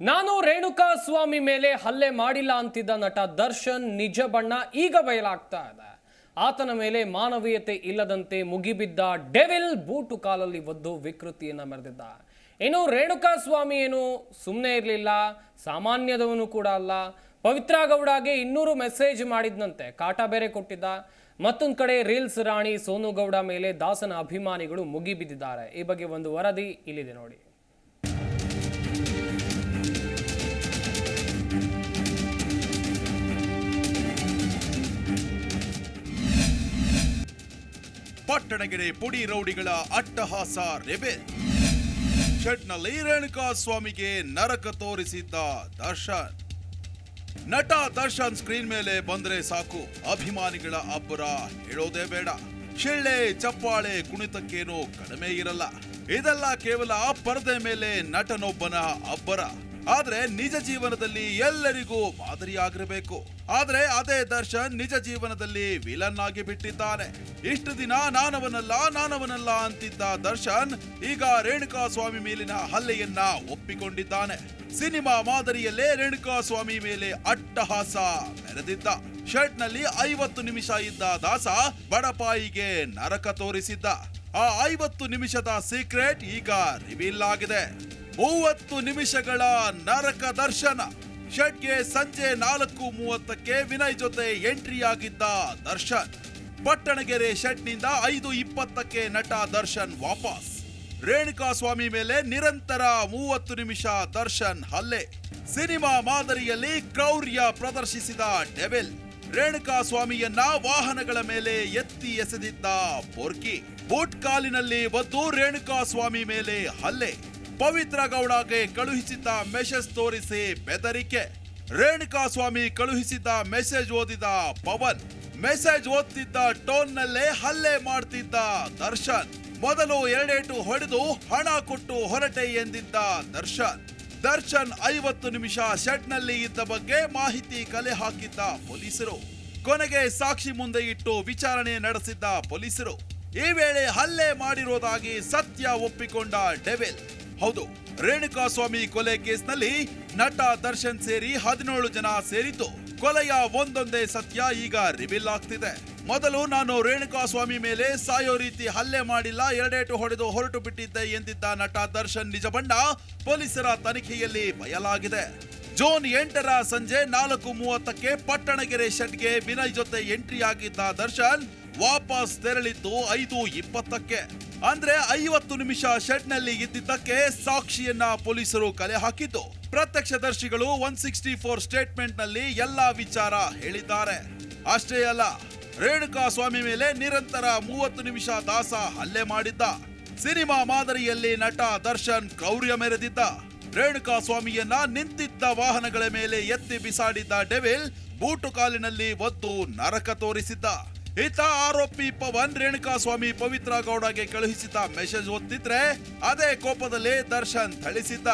ನಾನು ರೇಣುಕಾ ಸ್ವಾಮಿ ಮೇಲೆ ಹಲ್ಲೆ ಮಾಡಿಲ್ಲ ಅಂತಿದ್ದ ನಟ ದರ್ಶನ್ ನಿಜ ಬಣ್ಣ ಈಗ ಬಯಲಾಗ್ತಾ ಇದೆ. ಆತನ ಮೇಲೆ ಮಾನವೀಯತೆ ಇಲ್ಲದಂತೆ ಮುಗಿಬಿದ್ದ ಡೆವಿಲ್ ಬೂಟು ಕಾಲಲ್ಲಿ ಒದ್ದು ವಿಕೃತಿಯನ್ನ ಮೆರೆದಿದ್ದ. ಇನ್ನು ರೇಣುಕಾ ಸ್ವಾಮಿ ಏನು ಸುಮ್ಮನೆ ಇರಲಿಲ್ಲ, ಸಾಮಾನ್ಯದವನು ಕೂಡ ಅಲ್ಲ. ಪವಿತ್ರ ಗೌಡಗೆ ಇನ್ನೂರು ಮೆಸೇಜ್ ಮಾಡಿದ್ನಂತೆ, ಕಾಟ ಬೇರೆ ಕೊಟ್ಟಿದ್ದ. ಮತ್ತೊಂದು ಕಡೆ ರೀಲ್ಸ್ ರಾಣಿ ಸೋನು ಗೌಡ ಮೇಲೆ ದಾಸನ ಅಭಿಮಾನಿಗಳು ಮುಗಿಬಿದ್ದಿದ್ದಾರೆ. ಈ ಬಗ್ಗೆ ಒಂದು ವರದಿ ಇಲ್ಲಿದೆ ನೋಡಿ. ಪಟ್ಟಣಗೆರೆ ಪುಡಿ ರೌಡಿಗಳ ಅಟ್ಟಹಾಸ ರೆಬೆ. ಶೆಡ್ನಲ್ಲಿ ರೇಣುಕಾ ಸ್ವಾಮಿಗೆ ನರಕ ತೋರಿಸಿದ್ದ ದರ್ಶನ್. ನಟ ದರ್ಶನ್ ಸ್ಕ್ರೀನ್ ಮೇಲೆ ಬಂದ್ರೆ ಸಾಕು, ಅಭಿಮಾನಿಗಳ ಅಬ್ಬರ ಹೇಳೋದೇ ಬೇಡ. ಶಿಳ್ಳೆ, ಚಪ್ಪಾಳೆ, ಕುಣಿತಕ್ಕೇನೂ ಕಡಿಮೆ ಇರಲ್ಲ. ಇದೆಲ್ಲ ಕೇವಲ ಪರದೆ ಮೇಲೆ ನಟನೊಬ್ಬನ ಅಬ್ಬರ. ಆದ್ರೆ ನಿಜ ಜೀವನದಲ್ಲಿ ಎಲ್ಲರಿಗೂ ಮಾದರಿಯಾಗಿರಬೇಕು. ಆದ್ರೆ ಅದೇ ದರ್ಶನ್ ನಿಜ ಜೀವನದಲ್ಲಿ ವಿಲನ್ ಆಗಿ ಬಿಟ್ಟಿದ್ದಾನೆ. ಇಷ್ಟು ದಿನ ನಾನವನಲ್ಲ ನಾನವನಲ್ಲ ಅಂತಿದ್ದ ದರ್ಶನ್ ಈಗ ರೇಣುಕಾ ಸ್ವಾಮಿ ಮೇಲಿನ ಹಲ್ಲೆಯನ್ನ ಒಪ್ಪಿಕೊಂಡಿದ್ದಾನೆ. ಸಿನಿಮಾ ಮಾದರಿಯಲ್ಲೇ ರೇಣುಕಾ ಸ್ವಾಮಿ ಮೇಲೆ ಅಟ್ಟಹಾಸ ಮೆರೆದಿದ್ದ. ಶರ್ಟ್ನಲ್ಲಿ ಐವತ್ತು ನಿಮಿಷ ಇದ್ದ ದಾಸ ಬಡಪಾಯಿಗೆ ನರಕ ತೋರಿಸಿದ್ದ. ಆ ಐವತ್ತು ನಿಮಿಷದ ಸೀಕ್ರೆಟ್ ಈಗ ರಿವೀಲ್ ಆಗಿದೆ. ಮೂವತ್ತು ನಿಮಿಷಗಳ ನರಕ ದರ್ಶನ. ಷಟ್ಗೆ ಸಂಜೆ ನಾಲ್ಕು ಮೂವತ್ತಕ್ಕೆ ವಿನಯ್ ಜೊತೆ ಎಂಟ್ರಿ ಆಗಿದ್ದ ದರ್ಶನ್. ಪಟ್ಟಣಗೆರೆ ಶೆಡ್ನಿಂದ ಐದು ಇಪ್ಪತ್ತಕ್ಕೆ ನಟ ದರ್ಶನ್ ವಾಪಸ್. ರೇಣುಕಾ ಸ್ವಾಮಿ ಮೇಲೆ ನಿರಂತರ ಮೂವತ್ತು ನಿಮಿಷ ದರ್ಶನ್ ಹಲ್ಲೆ. ಸಿನಿಮಾ ಮಾದರಿಯಲ್ಲಿ ಕ್ರೌರ್ಯ ಪ್ರದರ್ಶಿಸಿದ ಡೆವಿಲ್. ರೇಣುಕಾ ಸ್ವಾಮಿಯನ್ನ ವಾಹನಗಳ ಮೇಲೆ ಎತ್ತಿ ಎಸೆದಿದ್ದ ಬೋರ್ಕಿ ಬೂಟ್ ಕಾಲಿನಲ್ಲಿ ಒದ್ದು ರೇಣುಕಾ ಸ್ವಾಮಿ ಮೇಲೆ ಹಲ್ಲೆ. ಪವಿತ್ರ ಗೌಡಗೆ ಕಳುಹಿಸಿದ್ದ ಮೆಸೇಜ್ ತೋರಿಸಿ ಬೆದರಿಕೆ. ರೇಣುಕಾ ಸ್ವಾಮಿ ಕಳುಹಿಸಿದ್ದ ಮೆಸೇಜ್ ಓದಿದ ಪವನ್, ಮೆಸೇಜ್ ಓದ್ತಿದ್ದ ಟೋನ್ ನಲ್ಲೇ ಹಲ್ಲೆ ಮಾಡ್ತಿದ್ದ ದರ್ಶನ್. ಮೊದಲು ಎರಡೇಟು ಹೊಡೆದು ಹಣ ಕೊಟ್ಟು ಹೊರಟೆ ಎಂದಿದ್ದ ದರ್ಶನ್. ದರ್ಶನ್ ಐವತ್ತು ನಿಮಿಷ ಶೆಡ್ನಲ್ಲಿ ಇದ್ದ ಬಗ್ಗೆ ಮಾಹಿತಿ ಕಲೆ ಹಾಕಿದ್ದ ಪೊಲೀಸರು. ಕೊನೆಗೆ ಸಾಕ್ಷಿ ಮುಂದೆ ಇಟ್ಟು ವಿಚಾರಣೆ ನಡೆಸಿದ್ದ ಪೊಲೀಸರು. ಈ ವೇಳೆ ಹಲ್ಲೆ ಮಾಡಿರೋದಾಗಿ ಸತ್ಯ ಒಪ್ಪಿಕೊಂಡ ಡೆವಿಲ್. ಹೌದು ರೇಣುಕಾ ಸ್ವಾಮಿ ಕೊಲೆ ಕೇಸ್ನಲ್ಲಿ ನಟ ದರ್ಶನ್ ಸೇರಿ ಹದಿನೇಳು ಜನ ಸೇರಿದ್ದು ಕೊಲೆಯ ಒಂದೊಂದೇ ಸತ್ಯ ಈಗ ರಿವೀಲ್ ಆಗ್ತಿದೆ. ಮೊದಲು ನಾನು ರೇಣುಕಾ ಸ್ವಾಮಿ ಮೇಲೆ ಸಾಯೋ ರೀತಿ ಹಲ್ಲೆ ಮಾಡಿಲ್ಲ, ಎರಡೇಟು ಹೊಡೆದು ಹೊರಟು ಬಿಟ್ಟಿದ್ದೆ ಎಂದಿದ್ದ ನಟ ದರ್ಶನ್ ನಿಜ ಬಣ್ಣ ಪೊಲೀಸರ ತನಿಖೆಯಲ್ಲಿ ಬಯಲಾಗಿದೆ. ಜೂನ್ ಎಂಟರ ಸಂಜೆ ನಾಲ್ಕು ಮೂವತ್ತಕ್ಕೆ ಪಟ್ಟಣಗೆರೆ ಶೆಡ್ಗೆ ವಿನಯ್ ಜೊತೆ ಎಂಟ್ರಿ ಆಗಿದ್ದ ದರ್ಶನ್ ವಾಪಸ್ ತೆರಳಿದ್ದು ಐದು ಇಪ್ಪತ್ತಕ್ಕೆ. ಅಂದ್ರೆ ಐವತ್ತು ನಿಮಿಷ ಶೆಡ್ನಲ್ಲಿ ಇದ್ದಿದ್ದಕ್ಕೆ ಸಾಕ್ಷಿಯನ್ನ ಪೊಲೀಸರು ಕಲೆ ಹಾಕಿದ್ದು. ಪ್ರತ್ಯಕ್ಷದರ್ಶಿಗಳು ಒನ್ ಸಿಕ್ಸ್ಟಿ ಫೋರ್ ಸ್ಟೇಟ್ಮೆಂಟ್ನಲ್ಲಿ ಎಲ್ಲಾ ವಿಚಾರ ಹೇಳಿದ್ದಾರೆ. ಅಷ್ಟೇ ಅಲ್ಲ, ರೇಣುಕಾ ಸ್ವಾಮಿ ಮೇಲೆ ನಿರಂತರ ಮೂವತ್ತು ನಿಮಿಷ ದಾಸ ಹಲ್ಲೆ ಮಾಡಿದ್ದ. ಸಿನಿಮಾ ಮಾದರಿಯಲ್ಲಿ ನಟ ದರ್ಶನ್ ಕ್ರೌರ್ಯ ಮೆರೆದಿದ್ದ. ರೇಣುಕಾ ಸ್ವಾಮಿಯನ್ನ ನಿಂತಿದ್ದ ವಾಹನಗಳ ಮೇಲೆ ಎತ್ತಿ ಬಿಸಾಡಿದ್ದ ಡೆವಿಲ್ ಬೂಟು ಕಾಲಿನಲ್ಲಿ ಒತ್ತು ನರಕ ತೋರಿಸಿದ್ದ. ಈತ ಆರೋಪಿ ಪವನ್ ರೇಣುಕಾ ಸ್ವಾಮಿ ಪವಿತ್ರ ಗೌಡಗೆ ಕಳುಹಿಸಿದ ಮೆಸೇಜ್ ಓದ್ತಿದ್ರೆ ಅದೇ ಕೋಪದಲ್ಲಿ ದರ್ಶನ್ ಥಳಿಸಿದ್ದ.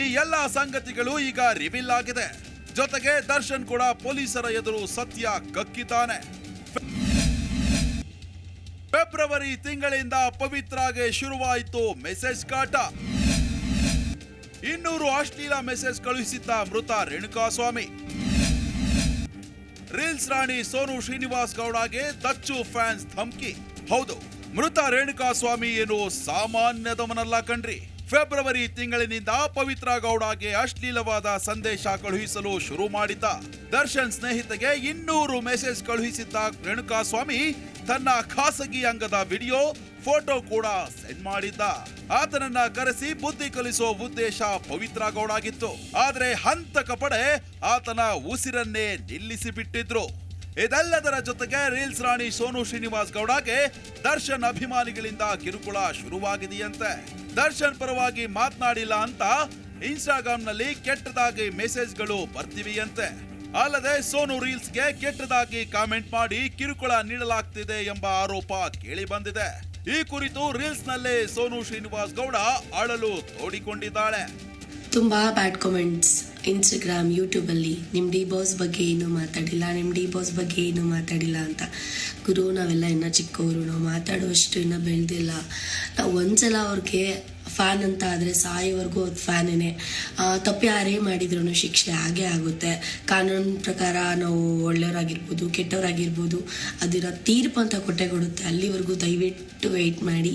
ಈ ಎಲ್ಲ ಸಂಗತಿಗಳು ಈಗ ರಿವೀಲ್ ಆಗಿದೆ. ಜೊತೆಗೆ ದರ್ಶನ್ ಕೂಡ ಪೊಲೀಸರ ಎದುರು ಸತ್ಯ ಕಕ್ಕಿದ್ದಾನೆ ಫೆಬ್ರವರಿ ತಿಂಗಳಿಂದ ಪವಿತ್ರಾಗೆ ಶುರುವಾಯಿತು ಮೆಸೇಜ್ ಕಾಟ. ಇನ್ನೂರು ಅಶ್ಲೀಲ ಮೆಸೇಜ್ ಕಳುಹಿಸಿದ್ದ ಮೃತ ರೇಣುಕಾ ಸ್ವಾಮಿ ರೀಲ್ಸ್ ರಾಣಿ ಸೋನು ಶ್ರೀನಿವಾಸ್ ಗೌಡಗೆ ದಚ್ಚು ಫ್ಯಾನ್ಸ್ ಧಮ್ಕಿ. ಹೌದು, ಮೃತ ರೇಣುಕಾ ಸ್ವಾಮಿ ಏನು ಸಾಮಾನ್ಯದವನಲ್ಲ ಕಣ್ರಿ. ಫೆಬ್ರವರಿ ತಿಂಗಳಿನಿಂದ ಪವಿತ್ರ ಗೌಡಗೆ ಅಶ್ಲೀಲವಾದ ಸಂದೇಶ ಕಳುಹಿಸಲು ಶುರು ಮಾಡಿದ್ದ. ದರ್ಶನ್ ಸ್ನೇಹಿತೆಗೆ ಇನ್ನೂರು ಮೆಸೇಜ್ ಕಳುಹಿಸಿದ್ದ ರೇಣುಕಾ ಸ್ವಾಮಿ ತನ್ನ ಖಾಸಗಿ ಅಂಗದ ವಿಡಿಯೋ, ಫೋಟೋ ಕೂಡ ಸೆಂಡ್ ಮಾಡಿದ್ದ. ಆತನನ್ನ ಕರೆಸಿ ಬುದ್ಧಿ ಕಲಿಸೋ ಉದ್ದೇಶ ಪವಿತ್ರ ಗೌಡಾಗಿತ್ತು. ಆದ್ರೆ ಹಂತಕ ಪಡೆ ಆತನ ಉಸಿರನ್ನೇ ನಿಲ್ಲಿಸಿ ಬಿಟ್ಟಿದ್ರು ಇದೆಲ್ಲದರ ಜೊತೆಗೆ ರೀಲ್ಸ್ ರಾಣಿ ಸೋನು ಶ್ರೀನಿವಾಸ್ ಗೌಡಗೆ ದರ್ಶನ್ ಅಭಿಮಾನಿಗಳಿಂದ ಕಿರುಕುಳ ಶುರುವಾಗಿದೆಯಂತೆ. ದರ್ಶನ್ ಪರವಾಗಿ ಮಾತನಾಡಿಲ್ಲ ಅಂತ ಇನ್ಸ್ಟಾಗ್ರಾಮ್ನಲ್ಲಿ ಕೆಟ್ಟದಾಗಿ ಮೆಸೇಜ್ಗಳು ಬರ್ತಿವೆಯಂತೆ. ಅಲ್ಲದೆ ಸೋನು ರೀಲ್ಸ್ಗೆ ಕೆಟ್ಟದಾಗಿ ಕಾಮೆಂಟ್ ಮಾಡಿ ಕಿರುಕುಳ ನೀಡಲಾಗ್ತಿದೆ ಎಂಬ ಆರೋಪ ಕೇಳಿ ಬಂದಿದೆ ಈ ಕುರಿತು ರೀಲ್ಸ್ ನಲ್ಲೇ ಸೋನು ಶ್ರೀನಿವಾಸ್ ಗೌಡ ಅಳಲು ತೋಡಿಕೊಂಡಿದ್ದಾಳೆ. ತುಂಬಾ ಬ್ಯಾಡ್ ಕಾಮೆಂಟ್ಸ್ ಇನ್ಸ್ಟಾಗ್ರಾಮ್, ಯೂಟ್ಯೂಬಲ್ಲಿ ನಿಮ್ಮ ಡಿ ಬಾಸ್ ಬಗ್ಗೆ ಏನು ಮಾತಾಡಿಲ್ಲ ನಿಮ್ಮ ಡಿ ಬಾಸ್ ಬಗ್ಗೆ ಏನು ಮಾತಾಡಿಲ್ಲ ಅಂತ. ಗುರು, ನಾವೆಲ್ಲ ಇನ್ನೂ ಚಿಕ್ಕವರು ನಾವು ಮಾತಾಡುವಷ್ಟು ಇನ್ನೂ ಬೆಳೆದಿಲ್ಲ. ನಾವು ಒಂದ್ಸಲ ಅವ್ರಿಗೆ ಫ್ಯಾನ್ ಅಂತ ಆದರೆ ಸಾಯೋವರೆಗೂ ಅದು ಫ್ಯಾನೇ ತಪ್ಪು ಯಾರೇ ಮಾಡಿದ್ರು ಶಿಕ್ಷೆ ಹಾಗೆ ಆಗುತ್ತೆ. ಕಾನೂನು ಪ್ರಕಾರ ನಾವು ಒಳ್ಳೆಯವರಾಗಿರ್ಬೋದು, ಕೆಟ್ಟವರಾಗಿರ್ಬೋದು, ಅದರ ತೀರ್ಪು ಅಂತ ಕೊಟ್ಟೆ ಕೊಡುತ್ತೆ. ಅಲ್ಲಿವರೆಗೂ ದಯವಿಟ್ಟು ವೆಯ್ಟ್ ಮಾಡಿ.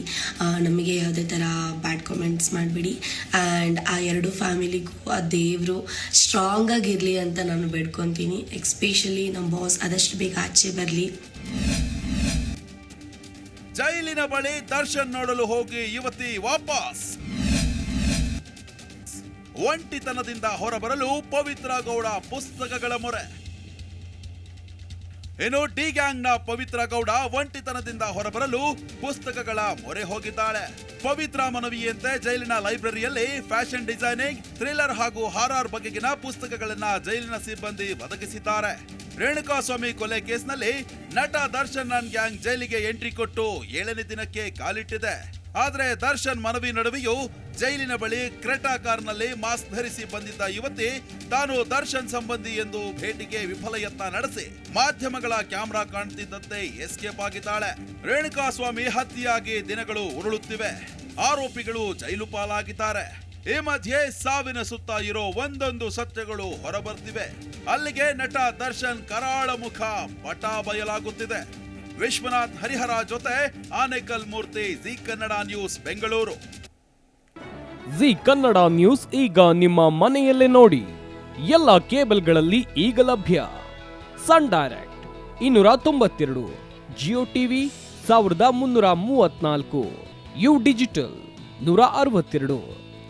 ನಮಗೆ ಯಾವುದೇ ಥರ ಬ್ಯಾಡ್ ಕಾಮೆಂಟ್ಸ್ ಮಾಡಬೇಡಿ. ಆ್ಯಂಡ್ ಆ ಎರಡು ಫ್ಯಾಮಿಲಿಗೂ ಆ ದೇವರು ಸ್ಟ್ರಾಂಗಾಗಿರಲಿ ಅಂತ ನಾನು ಬೇಡ್ಕೊತೀನಿ. ಎಕ್ಸ್ಪೆಷಲಿ ನಮ್ಮ ಬಾಸ್ ಆದಷ್ಟು ಬೇಗ ಆಚೆ ಬರಲಿ. ಜೈಲಿನ ಬಳಿ ದರ್ಶನ್ ನೋಡಲು ಹೋಗಿ ಯುವತಿ ವಾಪಸ್. ಒಂಟಿತನದಿಂದ ಹೊರಬರಲು ಪವಿತ್ರ ಗೌಡ ಪುಸ್ತಕಗಳ ಮೊರೆ. ಇನ್ನು ಡಿ ಗ್ಯಾಂಗ್ನ ಪವಿತ್ರ ಗೌಡ ಒಂಟಿತನದಿಂದ ಹೊರಬರಲು ಪುಸ್ತಕಗಳ ಮೊರೆ ಹೋಗಿದ್ದಾಳೆ. ಪವಿತ್ರ ಮನವಿಯಂತೆ ಜೈಲಿನ ಲೈಬ್ರರಿಯಲ್ಲಿ ಫ್ಯಾಷನ್ ಡಿಸೈನಿಂಗ್, ಥ್ರಿಲ್ಲರ್ ಹಾಗೂ ಹಾರಾರ್ ಬಗೆಗಿನ ಪುಸ್ತಕಗಳನ್ನ ಜೈಲಿನ ಸಿಬ್ಬಂದಿ ಒದಗಿಸಿದ್ದಾರೆ ರೇಣುಕಾಸ್ವಾಮಿ ಕೊಲೆ ಕೇಸ್ನಲ್ಲಿ ನಟ ದರ್ಶನ್ ನನ್ ಗ್ಯಾಂಗ್ ಜೈಲಿಗೆ ಎಂಟ್ರಿ ಕೊಟ್ಟು ಏಳನೇ ದಿನಕ್ಕೆ ಕಾಲಿಟ್ಟಿದೆ. ಆದ್ರೆ ದರ್ಶನ್ ಮನವಿ ನಡುವೆಯೂ ಜೈಲಿನ ಬಳಿ ಕ್ರೆಟಾ ಕಾರ್ನಲ್ಲಿ ಮಾಸ್ಕ್ ಧರಿಸಿ ಬಂದಿದ್ದ ಯುವತಿ ತಾನು ದರ್ಶನ್ ಸಂಬಂಧಿ ಎಂದು ಭೇಟಿಗೆ ವಿಫಲ ಯತ್ನ ನಡೆಸಿ ಮಾಧ್ಯಮಗಳ ಕ್ಯಾಮೆರಾ ಕಾಣ್ತಿದ್ದಂತೆ ಎಸ್ಕೇಪ್ ಆಗಿದ್ದಾಳೆ. ರೇಣುಕಾಸ್ವಾಮಿ ಹತ್ಯೆಯಾಗಿ ದಿನಗಳು ಉರುಳುತ್ತಿವೆ. ಆರೋಪಿಗಳು ಜೈಲು ಪಾಲಾಗಿದ್ದಾರೆ. ಈ ಮಧ್ಯೆ ಸಾವಿನ ಸುತ್ತ ಇರೋ ಒಂದೊಂದು ಸತ್ಯಗಳು ಹೊರಬರ್ತಿವೆ. ಅಲ್ಲಿಗೆ ನಟ ದರ್ಶನ್ ಕರಾಳ ಮುಖ ಬಯಲಾಗುತ್ತಿದೆ. ವಿಶ್ವನಾಥ್ ಹರಿಹರ ಜೊತೆ Anekal Murthy Zee Kannada news Bengaluru. Zee Kannada news ಈಗ ನಿಮ್ಮ ಮನೆಯಲ್ಲೇ ನೋಡಿ. ಎಲ್ಲ ಕೇಬಲ್ಗಳಲ್ಲಿ ಈಗ ಲಭ್ಯ. ಸನ್ ಡೈರೆಕ್ಟ್ ಇನ್ನೂರ ತೊಂಬತ್ತೆರಡು, ಜಿಯೋ ಟಿವಿ ಸಾವಿರದ ಮುನ್ನೂರ ಮೂವತ್ನಾಲ್ಕು ಯು ಡಿಜಿಟಲ್ ನೂರ ಅರವತ್ತೆರಡು.